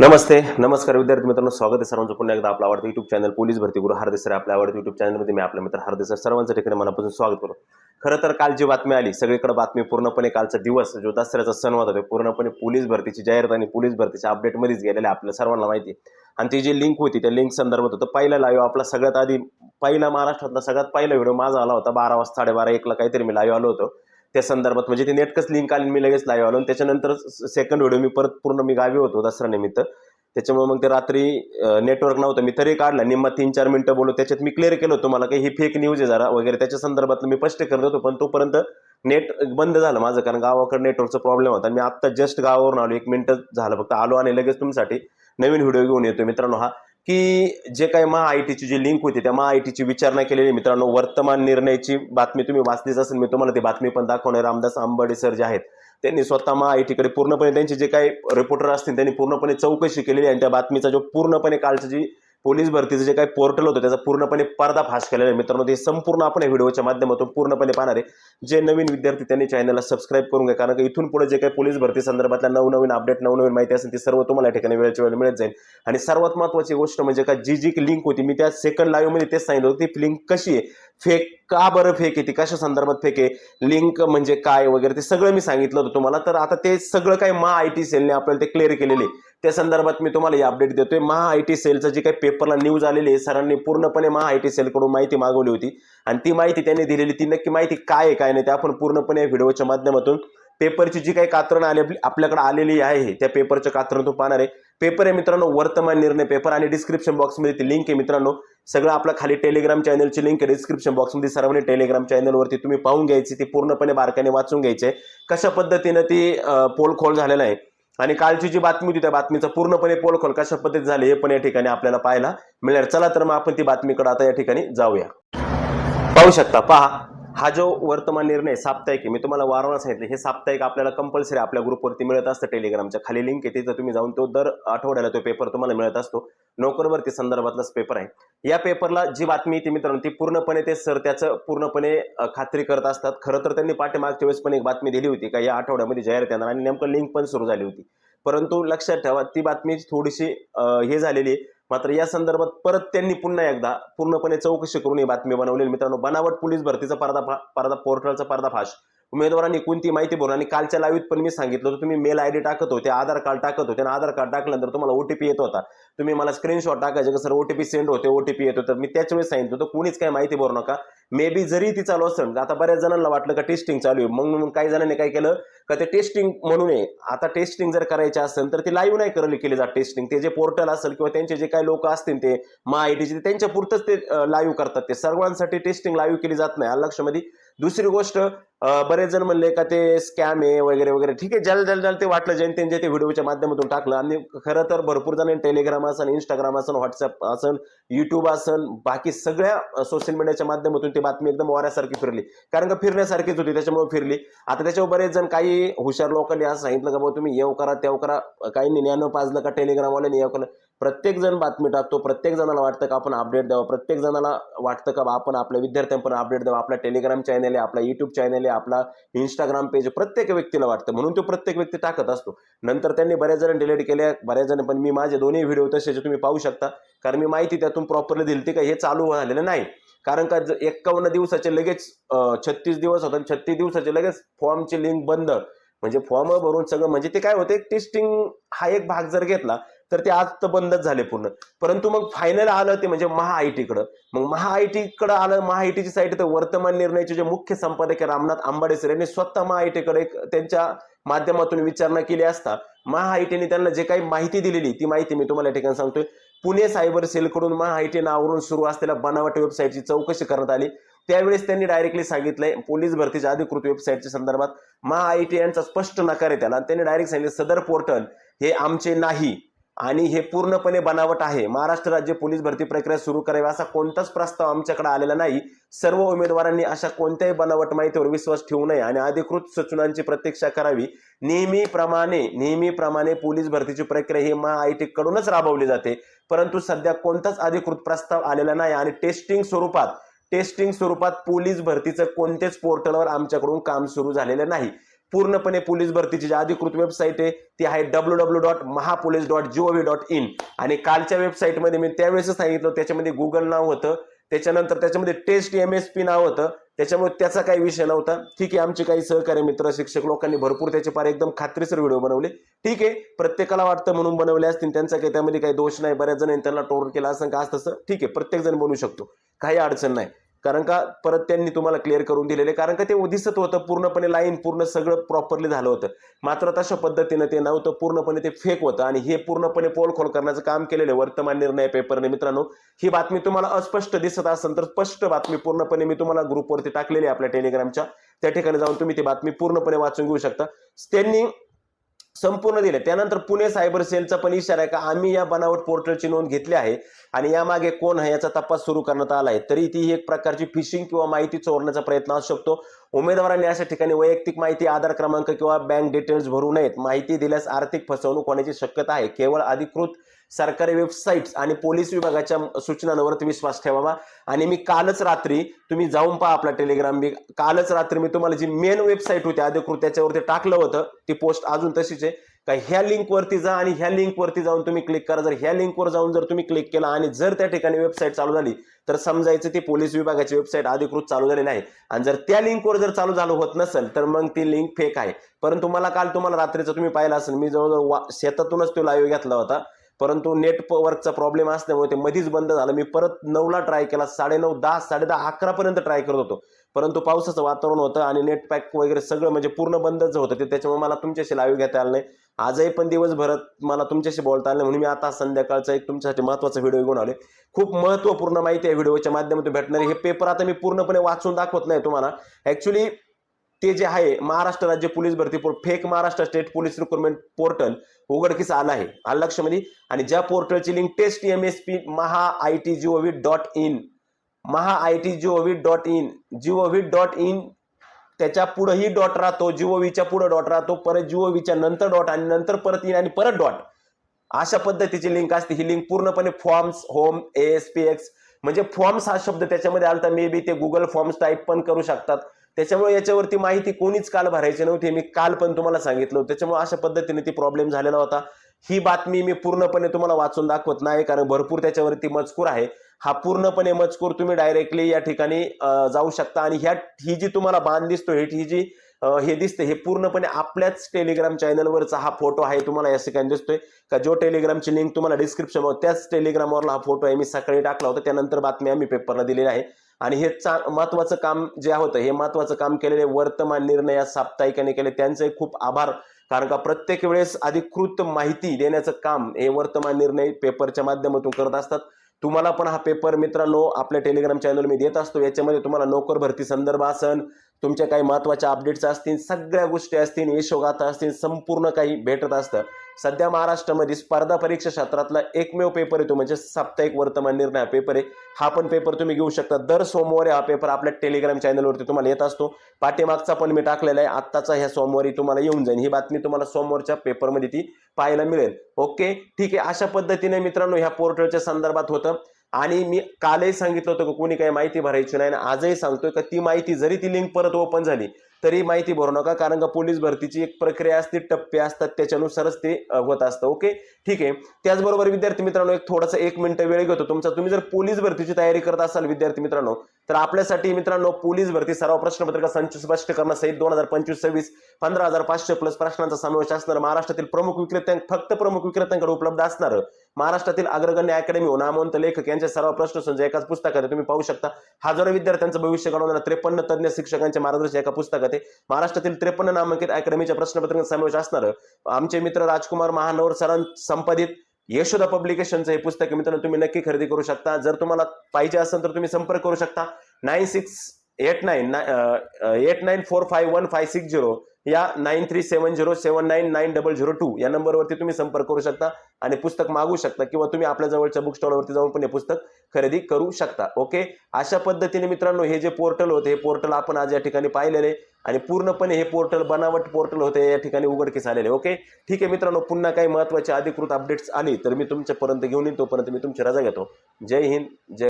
नमस्ते नमस्कार विद्यार्थी मित्रांनो स्वागत आहे सर्वांचं. पुन्हा एकदा आपला आवडतं युट्यूब चॅनल पोलीस भरती गुरु हरदेसर आपल्या आवडतं युट्यूब चॅनलमध्ये मी आपल्या मित्र हरदेसर सर्वांच्या ठिकाणी मनापासून स्वागत करतो. खरं तर काल जी बातमी आली सगळीकडे बातमी पूर्णपणे कालचा दिवस जो दसऱ्याचा सण होता पूर्णपणे पोलीस भरतीची जाहिरात आणि पोलीस भरतीच्या अपडेटमध्येच गेलेले आपल्या सर्वांना माहिती आहे. आणि ती जी लिंक होती त्या लिंक संदर्भात होतं पहिला लाईव्ह आपला सगळ्यात आधी पहिला महाराष्ट्रातला सगळ्यात पहिला व्हिडिओ माझा आला होता बारा वाजता साडेबारा एकला काहीतरी मी लाईव्ह आलो होतो. त्या संदर्भात म्हणजे ती नेटकच लिंक आली मी लगेच लाईव्ह आलो. आणि त्याच्यानंतर सेकंड व्हिडिओ मी परत पूर्ण मी गावी होतो दसरा निमित्त त्याच्यामुळे मग ते रात्री नेटवर्क नव्हतं. मी तरी काढलं. निम्मा तीन चार मिनिटं बोलू. त्याच्यात मी क्लिअर केलं होतं मला काही ही फेक न्यूज आहे जरा वगैरे. त्याच्या संदर्भात मी स्पष्ट करत होतो. पण तोपर्यंत नेट बंद झालं माझं. कारण गावाकडे नेटवर्कचा प्रॉब्लेम होता. मी आत्ता जस्ट गावावरून आलो. एक मिनटं झालं. फक्त आलो आणि लगेच तुमच्यासाठी नवीन व्हिडिओ घेऊन येतो मित्रांनो. हा की जे काही महा आय टीची जी लिंक होती त्या महा आय टीची विचारणा केलेली मित्रांनो. वर्तमान निर्णयाची बातमी तुम्ही वाचलीच असेल मी तुम्हाला ती बातमी पण दाखवणार रामदास आंबाडे सर जे आहेत त्यांनी स्वतः महा आय टीकडे पूर्णपणे त्यांचे जे काही रिपोर्टर असतील त्यांनी पूर्णपणे चौकशी केलेली आहे. आणि त्या बातमीचा जो पूर्णपणे कालचं जी पोलीस भरतीचं जे काही पोर्टल होतं त्याचा पूर्णपणे पर्दाफाश केलेला आहे. मित्रांनो ते संपूर्ण आपण या व्हिडिओच्या माध्यमातून पूर्णपणे पाहणार आहे. जे नवीन विद्यार्थी त्यांनी चॅनलला सबस्क्राईब करून घ्या. कारण की इथून पुढे जे काही पोलीस भरती संदर्भातल्या नवनवीन अपडेट नवनवीन माहिती असेल ती सर्व तुम्हाला या ठिकाणी वेळच्या वेळ मिळत जाईल. आणि सर्वात महत्त्वाची गोष्ट म्हणजे का जी जी लिंक होती मी त्या सेकंड लाईव्हमध्ये तेच सांगितलं होतं ती लिंक कशी आहे? फेक का बरं फेक आहे? ती कशा संदर्भात फेक आहे? लिंक म्हणजे काय वगैरे ते सगळं मी सांगितलं होतं तुम्हाला. तर आता ते सगळं काही मा आय टी सेलने आपल्याला ते क्लिअर केलेले आहे. त्या संदर्भात मी तुम्हाला ही अपडेट देतोय. महा आय टी सेलचं जी काही पेपरला न्यूज आलेली आहे सरांनी पूर्णपणे महा आय टी सेलकडून माहिती मागवली होती. आणि ती माहिती त्यांनी दिलेली ती नक्की माहिती काय आहे काय नाही ते आपण पूर्णपणे या व्हिडिओच्या माध्यमातून पेपरची जी काही कात्रणं आली आपल्याकडे आलेली आहे त्या पेपरच्या तू पाहणार आहे. पेपर आहे मित्रांनो वर्तमान निर्णय पेपर आणि डिस्क्रिप्शन बॉक्समध्ये ती लिंक आहे मित्रांनो. सगळं आपलं खाली टेलिग्राम चॅनलची लिंक आहे. डिस्क्रिप्शन बॉक्समध्ये सर्वांनी टेलिग्राम चॅनलवरती तुम्ही पाहून घ्यायची ती पूर्णपणे बारकाने वाचून घ्यायची आहे. कशा पद्धतीनं ती पोल खोल झालेला आहे आणि कालची जी बातमी होती त्या बातमीचा पूर्णपणे पोलखोल कशा पद्धतीत झाली हे पण या ठिकाणी आपल्याला पाहायला मिळेल. चला तर मग आपण ती बातमीकडे आता या ठिकाणी जाऊया. पाहू शकता पहा. हा जो वर्तमान निर्णय साप्ताहिक आहे मी तुम्हाला वारंवार सांगितलं हे साप्ताहिक आपल्याला कंपल्सरी आपल्या ग्रुपवरती मिळत असतं टेलिग्रामच्या खाली लिंक आहे तिथं तुम्ही जाऊन तो दर आठवड्याला तो पेपर तुम्हाला मिळत असतो. नोकरवरती संदर्भातलाच पेपर आहे. या पेपरला जी बातमी येते मित्रांनो ती पूर्णपणे ते सर त्याचं पूर्णपणे खात्री करत असतात. खरं तर त्यांनी पाठीमागच्या वेळेस पण एक बातमी दिली होती का या आठवड्यामध्ये जाहीर येणार आणि नेमकं लिंक पण सुरू झाली होती. परंतु लक्षात ठेवा ती बातमी थोडीशी हे झालेली आहे. मात्र या संदर्भात परत त्यांनी पुन्हा एकदा पूर्णपणे चौकशी करून ही बातमी बनवलेली मित्रांनो बनावट पोलीस भरतीचा पर्दा पर्दा पोर्टलचा पर्दाफाश. उमेदवारांनी कोणती माहिती भरून आणि कालच्या लाईव्ह पण मी सांगितलं होतं तुम्ही मेल आय डी टाकत होते आधार कार्ड टाकत होते आणि आधार कार्ड टाकल्यानंतर तुम्हाला ओटीपी येत होता. तुम्ही मला स्क्रीनशॉट टाकायचे का? सर ओटीपी सेंड होते ओटीपी येतो तर मी त्याच वेळेस सांगितलं होतं कोणीच काही माहिती भरू नका. मे बी जरी ती चालू असेल आता बऱ्याच जणांना वाटलं का टेस्टिंग चालू आहे. मग काही जणांनी काय केलं का ते टेस्टिंग म्हणून आहे. आता टेस्टिंग जर करायची असेल तर ती लाईव्ह नाही करली केली जात टेस्टिंग ते जे पोर्टल असेल किंवा त्यांचे जे काही लोक असतील ते मा आय टीचे त्यांच्या पुरतच ते लाईव्ह करतात. ते सर्वांसाठी टेस्टिंग लाईव्ह केली जात नाही. आलं लक्षामध्ये? दुसरी गोष्ट बरेच जण म्हणले का ते स्कॅम आहे वगैरे वगैरे. ठीक आहे ज्याला ज्याला ज्याला ते वाटलं ज्यांनी त्यांच्या ते व्हिडिओच्या माध्यमातून टाकलं. आणि खरं तर भरपूर जणांनी टेलिग्राम असन इंस्टाग्राम असन व्हॉट्सअप असन युट्यूब असन बाकी सगळ्या सोशल मीडियाच्या माध्यमातून ती बातमी एकदम वाऱ्यासारखी फिरली. कारण का फिरण्यासारखीच होती त्याच्यामुळे फिरली. आता त्याच्यावर बरेच जण काही हुशार लोकांनी असं सांगितलं का बाबा तुम्ही येऊ करा तेव करा. काही ज्ञान पाजलं का टेलिग्रामवाल्याने येऊ करा प्रत्येक जण बातमी टाकतो प्रत्येक जणाला वाटतं का आपण अपडेट द्यावं प्रत्येक जणाला वाटतं का बा आपण आपल्या विद्यार्थ्यांपर्यंत अपडेट द्यावं आपला टेलिग्राम चॅनल आहे आपला युट्यूब चॅनल आहे आपला इंस्टाग्राम पेज प्रत्येक व्यक्तीला वाटतं. म्हणून तो प्रत्येक व्यक्ती टाकत असतो. नंतर त्यांनी बऱ्याच जण डिलीट केल्या बऱ्याच जण पण मी माझे दोन्ही व्हिडिओ तसेचे तुम्ही पाहू शकता. कारण मी माहिती त्यातून प्रॉपरली दिली ती का हे चालू झालेलं नाही. कारण का ज- एक्कावन्न दिवसाचे लगेच छत्तीस दिवस होतात छत्तीस दिवसाचे लगेच फॉर्मची लिंक बंद. म्हणजे फॉर्म भरून सगळं म्हणजे ते काय होते टेस्टिंग हा एक भाग जर घेतला तर ते आज तर बंदच झाले पूर्ण. परंतु मग फायनल आलं ते म्हणजे महा आय टीकडं मग महा आय टीकडं आलं महा आय टीची साईट तर वर्तमान निर्णयाचे जे मुख्य संपादक आहे रामनाथ आंबाडे सर यांनी स्वतः महा आय टीकडे एक त्यांच्या माध्यमातून विचारणा केली असता महा आय टीने त्यांना जे काही माहिती दिलेली ती माहिती मी तुम्हाला या ठिकाणी सांगतोय. पुणे सायबर सेलकडून महा आय टी नावावरून सुरू असलेल्या बनावट वेबसाईटची चौकशी करण्यात आली. त्यावेळेस त्यांनी डायरेक्टली सांगितलंय पोलीस भरतीच्या अधिकृत वेबसाईटच्या संदर्भात महा आय टी यांचा स्पष्ट नकार आहे त्याला. आणि त्यांनी डायरेक्ट सांगितलं सदर पोर्टल हे आमचे नाही. आणि हे पूर्णपणे बनावट आहे. महाराष्ट्र राज्य पोलीस भरती प्रक्रिया सुरू करावी असा कोणताच प्रस्ताव आमच्याकडे आलेला नाही. सर्व उमेदवारांनी अशा कोणत्याही बनावट माहितीवर विश्वास ठेवू नये आणि अधिकृत सूचनांची प्रतीक्षा करावी. नेहमीप्रमाणे नेहमीप्रमाणे पोलीस भरतीची प्रक्रिया ही महा आय टी कडूनच राबवली जाते. परंतु सध्या कोणताच अधिकृत प्रस्ताव आलेला नाही आणि टेस्टिंग स्वरूपात टेस्टिंग स्वरूपात पोलीस भरतीचं कोणतेच पोर्टलवर आमच्याकडून काम सुरू झालेलं नाही. पूर्णपणे पोलीस भरतीची जी अधिकृत वेबसाईट आहे ती आहे W W dot Mahapolice dot G O V dot in आणि कालच्या वेबसाईटमध्ये मी त्यावेळेस सांगितलं त्याच्यामध्ये गुगल नाव होतं त्याच्यानंतर त्याच्यामध्ये टेस्ट एम एस पी नाव होतं त्याच्यामुळे त्याचा काही विषय नव्हता. ठीक आहे आमचे काही सहकारी मित्र शिक्षक लोकांनी भरपूर त्याचे फार एकदम खात्रीसर व्हिडिओ बनवले. ठीक आहे प्रत्येकाला वाटतं म्हणून बनवले असतील त्यांचा काही त्यामध्ये काही दोष नाही बऱ्याच जणांनी त्यांना टोर केला असं का असं तसं. ठीक आहे प्रत्येक जण बनवू शकतो. काही अडचण नाही. कारण का परत त्यांनी तुम्हाला क्लिअर करून दिलेले कारण का ते दिसत होतं पूर्णपणे लाईन पूर्ण सगळं प्रॉपरली झालं होतं. मात्र तशा पद्धतीनं ते नव्हतं पूर्णपणे ते फेक होतं. आणि हे पूर्णपणे पोलखोल करण्याचं काम केलेलं आहे वर्तमान निर्णय पेपरने मित्रांनो ही बातमी तुम्हाला अस्पष्ट दिसत असेल तर स्पष्ट बातमी पूर्णपणे मी तुम्हाला ग्रुपवरती टाकलेली आहे आपल्या टेलिग्रामच्या त्या ठिकाणी जाऊन तुम्ही ती बातमी पूर्णपणे वाचून घेऊ शकता. त्यांनी संपूर्ण दिले. त्यानंतर पुणे सायबर सेलचा पण इशारा आहे का आम्ही या बनावट पोर्टलची नोंद घेतली आहे आणि यामागे कोण आहे याचा तपास सुरू करण्यात आला आहे. तरी ती एक प्रकारची फिशिंग किंवा माहिती चोरण्याचा प्रयत्न असू शकतो. उमेदवारांनी अशा ठिकाणी वैयक्तिक माहिती आधार क्रमांक किंवा बँक डिटेल्स भरू नयेत. माहिती दिल्यास आर्थिक फसवणूक होण्याची शक्यता आहे. केवळ अधिकृत सरकारी वेबसाईट्स आणि पोलीस विभागाच्या सूचनांवरती विश्वास ठेवावा. आणि मी कालच रात्री तुम्ही जाऊन पहा आपला टेलिग्राम मी कालच रात्री मी तुम्हाला जी मेन वेबसाईट होती अधिकृत त्याच्यावरती टाकलं होतं ती पोस्ट अजून तशीच आहे. का ह्या लिंकवरती जा आणि ह्या लिंकवरती जाऊन तुम्ही क्लिक करा. जर ह्या लिंकवर जाऊन जर तुम्ही क्लिक केला आणि जर त्या ठिकाणी वेबसाईट चालू झाली तर समजायचं ती पोलीस विभागाची वेबसाईट अधिकृत चालू झालेली आहे आणि जर त्या लिंकवर जर चालू झालं होत नसेल तर मग ती लिंक फेक आहे. परंतु मला काल तुम्हाला रात्रीचं तुम्ही पाहिलं असेल मी जवळजवळ शेतातूनच तो लाईव्ह घेतला होता. परंतु नेटवर्कचा प्रॉब्लेम असल्यामुळे ते मधीच बंद झालं. मी परत नऊला ट्राय केला. साडेनऊ दहा साडे दहा अकरापर्यंत ट्राय करत होतो. परंतु पावसाचं वातावरण होतं आणि नेट पॅक वगैरे सगळं म्हणजे पूर्ण बंदच होतं. ते त्याच्यामुळे मला तुमच्याशी लाईव्ह घेता आलं नाही. आजही पण दिवसभरात मला तुमच्याशी बोलता आलं नाही. म्हणून मी आता संध्याकाळचा एक तुमच्यासाठी महत्त्वाचा व्हिडिओ घेऊन आले खूप महत्त्वपूर्ण माहिती आहे व्हिडिओच्या माध्यमातून भेटणारी. हे पेपर आता मी पूर्णपणे वाचून दाखवत नाही तुम्हाला. ॲक्च्युली ते जे आहे महाराष्ट्र राज्य पोलीस भरती fake Maharashtra state police recruitment portal उघडकीस आलं आहे. आलं लक्षामध्ये आणि ज्या पोर्टलची link test M S P Maha I T G O V dot in Maha I T G O V dot in G O V dot in त्याच्या पुढंही dot राहतो जीओव्हीच्या पुढं डॉट राहतो परत जीओव्हीच्या नंतर डॉट आणि नंतर परत इन आणि परत डॉट अशा पद्धतीची लिंक असते. ही लिंक पूर्णपणे forms home S P X म्हणजे फॉर्म्स हा शब्द त्याच्यामध्ये आला तर मे बी ते गुगल फॉर्म्स टाईप पण करू शकतात. त्याच्यामुळे याच्यावरती माहिती कोणीच काल भरायची नव्हती. मी काल पण तुम्हाला सांगितलं होतं. त्याच्यामुळे अशा पद्धतीने ती प्रॉब्लेम झालेला होता. ही बातमी मी पूर्णपणे तुम्हाला वाचून दाखवत नाही कारण भरपूर त्याच्यावरती मजकूर आहे. हा पूर्णपणे मजकूर तुम्ही डायरेक्टली या ठिकाणी जाऊ शकता. आणि ह्या ही जी तुम्हाला बांध दिसतो ही जी हे दिसते हे पूर्णपणे आपल्याच टेलिग्राम चॅनलवरचा हा फोटो आहे तुम्हाला या ठिकाणी दिसतोय. का जो टेलिग्रामची लिंक तुम्हाला डिस्क्रिप्शन त्याच टेलिग्रामवरला हा फोटो आहे. मी सकाळी टाकला होता. त्यानंतर बातमी आम्ही पेपरला दिलेली आहे आणि हे चा महत्वाचं काम जे होतं हे महत्वाचं काम केलेले वर्तमान निर्णय या साप्ताहिकाने केले. त्यांचे खूप आभार. कारण का प्रत्येक वेळेस अधिकृत माहिती देण्याचं काम हे वर्तमान निर्णय पेपरच्या माध्यमातून करत असतात. तुम्हाला पण हा पेपर मित्रांनो आपल्या टेलिग्राम चॅनल मी देत असतो. याच्यामध्ये तुम्हाला नोकर भरती संदर्भ असन तुमच्या काही महत्त्वाच्या अपडेट्स असतील सगळ्या गोष्टी असतील यशोगाथा असतील संपूर्ण काही भेटत असतं. सध्या महाराष्ट्रामध्ये स्पर्धा परीक्षा क्षेत्रातला एकमेव पेपर येतो म्हणजे साप्ताहिक वर्तमान निर्णय हा पेपर आहे. हा पण पेपर तुम्ही घेऊ शकता. दर सोमवारी हा पेपर आपल्या टेलिग्राम चॅनलवरती तुम्हाला येत असतो. पाठीमागचा पण मी टाकलेला आहे. आत्ताचा ह्या सोमवारी तुम्हाला येऊन जाईल ही बातमी तुम्हाला सोमवारच्या पेपरमध्ये ती पाहायला मिळेल. ओके? ठीक आहे. अशा पद्धतीने मित्रांनो ह्या पोर्टलच्या संदर्भात होतं. आणि मी कालही सांगितलं होतं की कोणी काही माहिती भरायची नाही. आणि आजही सांगतोय का ती माहिती जरी ती लिंक परत ओपन झाली तरी माहिती भरू नका कारण का पोलीस भरतीची एक प्रक्रिया असते टप्पे असतात त्याच्यानुसारच ते होत असतं ओके? ठीक आहे. त्याचबरोबर विद्यार्थी मित्रांनो एक थोडासा एक मिनिट वेळ घेतो. तुमचा तुम्ही जर पोलीस भरतीची तयारी करत असाल विद्यार्थी मित्रांनो तर आपल्यासाठी मित्रांनो पोलीस भरती सराव प्रश्नपत्रिका संच स्पष्ट सहित दोन हजार पंचवीस सव्वीस पंधरा हजार पाचशे प्लस प्रश्नांचा समावेश असणार. महाराष्ट्रातील प्रमुख विक्रेत्यां फक्त प्रमुख विक्रेत्यांकडे उपलब्ध असणार. महाराष्ट्रातील अग्रगण्य अकॅडमी नामवंत लेखक यांचे सर्व प्रश्न संच एकाच पुस्तकात आहे. तुम्ही पाहू शकता. हजारो विद्यार्थ्यांचं भविष्य घडवणाऱ्या त्रेपन्न तज्ञ शिक्षकांच्या मार्गदर्शन एका पुस्तकात आहे महाराष्ट्रातील त्रेपन्न नामांकित अकॅडमीच्या प्रश्नपत्रिकेचा समावेश असणार. आमचे मित्र राजकुमार महानवर सरां संपादित यशोदा पब्लिकेशनचं हे पुस्तक मित्रांनो तुम्ही नक्की खरेदी करू शकता. जर तुम्हाला पाहिजे असेल तर तुम्ही संपर्क करू शकता. Nine six eight nine eight nine four five one five six zero या nine three seven zero seven nine nine double zero two या नंबरवरती तुम्ही संपर्क करू शकता आणि पुस्तक मागू शकता किंवा तुम्ही आपल्या जवळच्या बुक स्टॉलवरती जाऊन पण हे पुस्तक खरेदी करू शकता. ओके? अशा पद्धतीने मित्रांनो हे जे पोर्टल होते हे पोर्टल आपण आज या ठिकाणी पाहिलेले. आणि पूर्णपणे हे पोर्टल बनावट पोर्टल होते या ठिकाणी उघडकीस आलेले. ओके ठीक आहे मित्रांनो पुन्हा काही महत्त्वाचे अधिकृत अपडेट्स आली तर मी तुमच्यापर्यंत घेऊन येईन तोपर्यंत मी तुमची रजा घेतो. जय हिंद जय